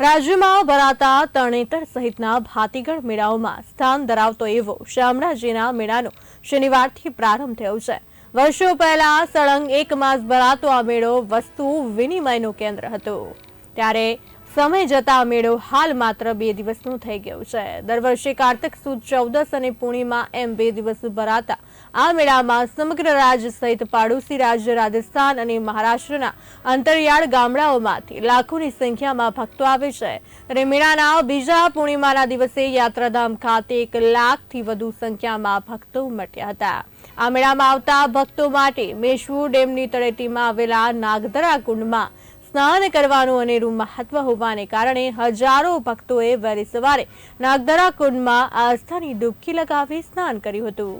રાજ્યમાં ભરાતા તરણેતર સહિતના ભાતીગઢ મેળાઓમાં સ્થાન ધરાવતો એવો શામળાજીના મેળાનો શનિવારથી પ્રારંભ થયો છે. વર્ષો પહેલા સળંગ એક માસ ભરાતો આ મેળો વસ્તુ વિનિમયનું કેન્દ્ર હતું. ત્યારે સમય જતા મેળો હાલ માત્ર બે દિવસનું થઈ ગયું છે. દર વર્ષે કાર્તિક સુદ ચૌદસ અને પૂર્ણિમા એમ બે દિવસ ભરાતા આ મેળામાં સમગ્ર રાજ્ય સહિત પાડોશી રાજ્ય રાજસ્થાન અને મહારાષ્ટ્રના અંતરિયાળ ગામડાઓમાંથી લાખોની સંખ્યામાં ભક્તો આવે છે. અને મેળાના બીજા પૂર્ણિમાના દિવસે યાત્રાધામ ખાતે એક લાખથી વધુ સંખ્યામાં ભક્તો ઉમટ્યા હતા. આ મેળામાં આવતા ભક્તો માટે મેશ્વર ડેમની તળેટીમાં આવેલા નાગધરા કુંડમાં સ્નાન કરવાનું અનેરું મહત્વ હોવાને કારણે હજારો ભક્તોએ વહેલી સવારે નાગદરા કુંડમાં આસ્થાની ડૂબકી લગાવી સ્નાન કર્યું હતું.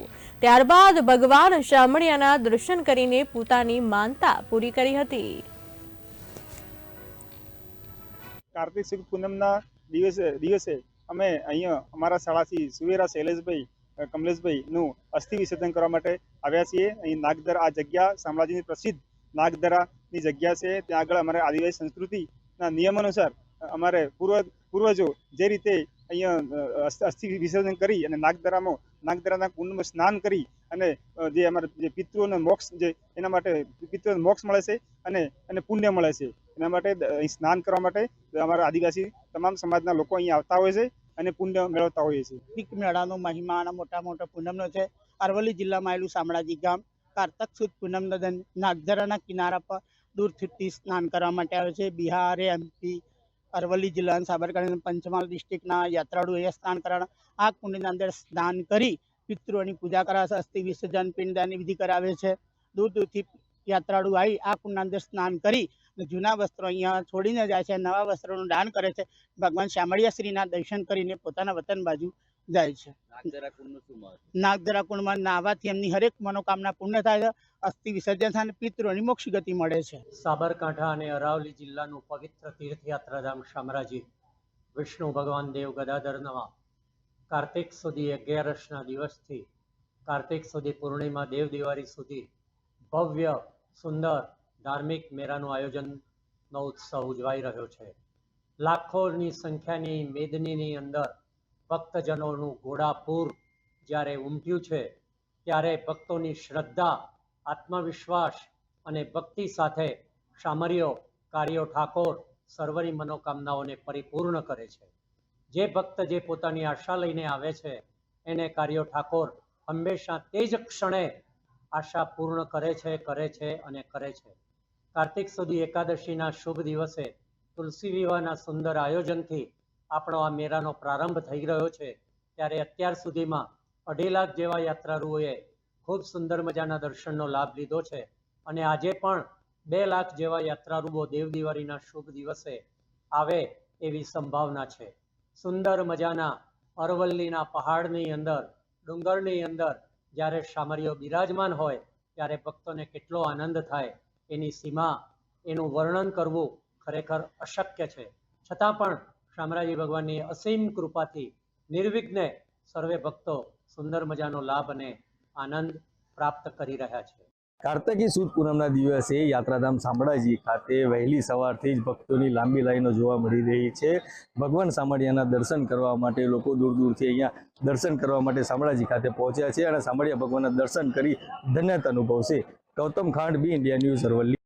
ત્યારબાદ ભગવાન શામળિયાના દર્શન કરીને પોતાની માનતા પૂરી કરી હતી. કાર્તિક સુદ પૂનમના દિવસે દિવસે અમે અહીંયા અમારા શાળાથી સુવેરા શૈલેષભાઈ, કમલેશભાઈનું અસ્થિ વિસર્જન કરવા માટે આવ્યા છીએ. અહીં નાગદર આ જગ્યા શામળાજીની પ્રસિદ્ધ નાગદરાની જગ્યા છે. ત્યાં આગળ અમારે આદિવાસી સંસ્કૃતિના નિયમ અનુસાર અમારે પૂર્વ, પૂર્વજો જે રીતે અહીંયા અસ્થિ વિસર્જન કરી અને નાગદરામાં નાગદરાના કુંડમાં સ્નાન કરી અને જે અમારા જે પિતૃઓને મોક્ષ, જે એના માટે પિતૃઓને મોક્ષ મળે છે અને અને પુણ્ય મળે છે. એના માટે સ્નાન કરવા માટે અમારા આદિવાસી તમામ સમાજના લોકો અહીંયા આવતા હોય છે અને પુણ્ય મેળવતા હોઈએ છે કાર્તિક મેળાનો મહિમા અને મોટા મોટા પૂનમનો છે. અરવલ્લી જિલ્લામાં આવેલું શામળાજી ગામ કારતક સુદ પૂનમ નાગધરાના કિનારા પર દૂરથી સ્નાન કરવા માટે આવે છે. બિહાર એમપી અરવલ્લી જિલ્લાના સાબરકાંઠા પંચમહાલ ડિસ્ટ્રિક્ટના યાત્રાળુ અહીંયા સ્નાન કરવાના આ કુંડની અંદર સ્નાન કરી પિતૃઓની પૂજા કરાવે છે. અસ્થિ વિસર્જન, પિંડદાનની વિધિ કરાવે છે. દૂર દૂરથી યાત્રાળુ આવી આ કુંડના અંદર સ્નાન કરી જૂના વસ્ત્રો અહીંયા છોડીને જાય છે નવા વસ્ત્રોનું દાન કરે છે. ભગવાન શામળિયા શ્રીના દર્શન કરીને પોતાના વતન બાજુ જાય છે. નાગદરા કુંડમાં નાહવાથી એમની હરેક મનોકામના પૂર્ણ થાય છે અસ્થિ વિસર્જન થાય અને પિતૃઓની મોક્ષ ગતિ મળે છે. સાબરકાંઠા અને અરાવલી જિલ્લાનું પવિત્ર તીર્થયાત્રાધામ શામરાજી. વિષ્ણુ ભગવાન દેવ ગદાધરના કાર્તિક સુધી અગિયારસના દિવસથી કાર્તિક સુધી પૂર્ણિમા દેવ દિવાળી સુધી ભવ્ય સુંદર ધાર્મિક મેળાનું આયોજનનો ઉત્સવ ઉજવાઈ રહ્યો છે. લાખોની સંખ્યાની મેદનીની અંદર ભક્તજનોનું ઘોડાપૂર જ્યારે ઉમટ્યું છે, ત્યારે ભક્તોની શ્રદ્ધા, આત્મવિશ્વાસ અને ભક્તિ સાથે શામરીઓ કાર્યો ઠાકોર સર્વની મનોકામનાઓને પરિપૂર્ણ કરે છે. જે ભક્ત જે પોતાની આશા લઈને આવે છે, એને કાર્યો ઠાકોર હંમેશા તે જ ક્ષણે આશા પૂર્ણ કરે છે કરે છે અને કરે છે. કાર્તિક સુધી એકાદશીના શુભ દિવસે તુલસી વિવાહના સુંદર આયોજનથી આપણો આ મેળાનો પ્રારંભ થઈ રહ્યો છે, ત્યારે અત્યાર સુધીમાં અઢી લાખ જેવા યાત્રાળુઓએ ખૂબ સુંદર મજાના દર્શનનો લાભ લીધો છે. અને આજે પણ બે લાખ જેવા યાત્રાળુઓ દેવ દિવાળીના શુભ દિવસે આવે એવી સંભાવના છે. સુંદર મજાના અરવલ્લીના પહાડની અંદર, ડુંગરની અંદર જ્યારે શામરીઓ બિરાજમાન હોય, ત્યારે ભક્તોને કેટલો આનંદ થાય એની સીમા એનું વર્ણન કરવું ખરેખર અશક્ય છે. છતાં પણ શામરાજી ભગવાનની અસીમ કૃપાથી નિર્વિઘ્ને સર્વે ભક્તો સુંદર મજાનો લાભ અને આનંદ પ્રાપ્ત કરી રહ્યા છે. કાર્તકી સુદ પૂનમના દિવસે યાત્રાધામ શામળાજી ખાતે વહેલી સવારથી જ ભક્તોની લાંબી લાઈનો જોવા મળી રહી છે. ભગવાન શામળિયાના દર્શન કરવા માટે લોકો દૂર દૂરથી અહીંયા દર્શન કરવા માટે શામળાજી ખાતે પહોંચ્યા છે અને શામળિયા ભગવાનના દર્શન કરી ધન્યતા અનુભવશે. ગૌતમ ખાંડ, બી ઇન્ડિયા ન્યૂઝ અરવલ્લી.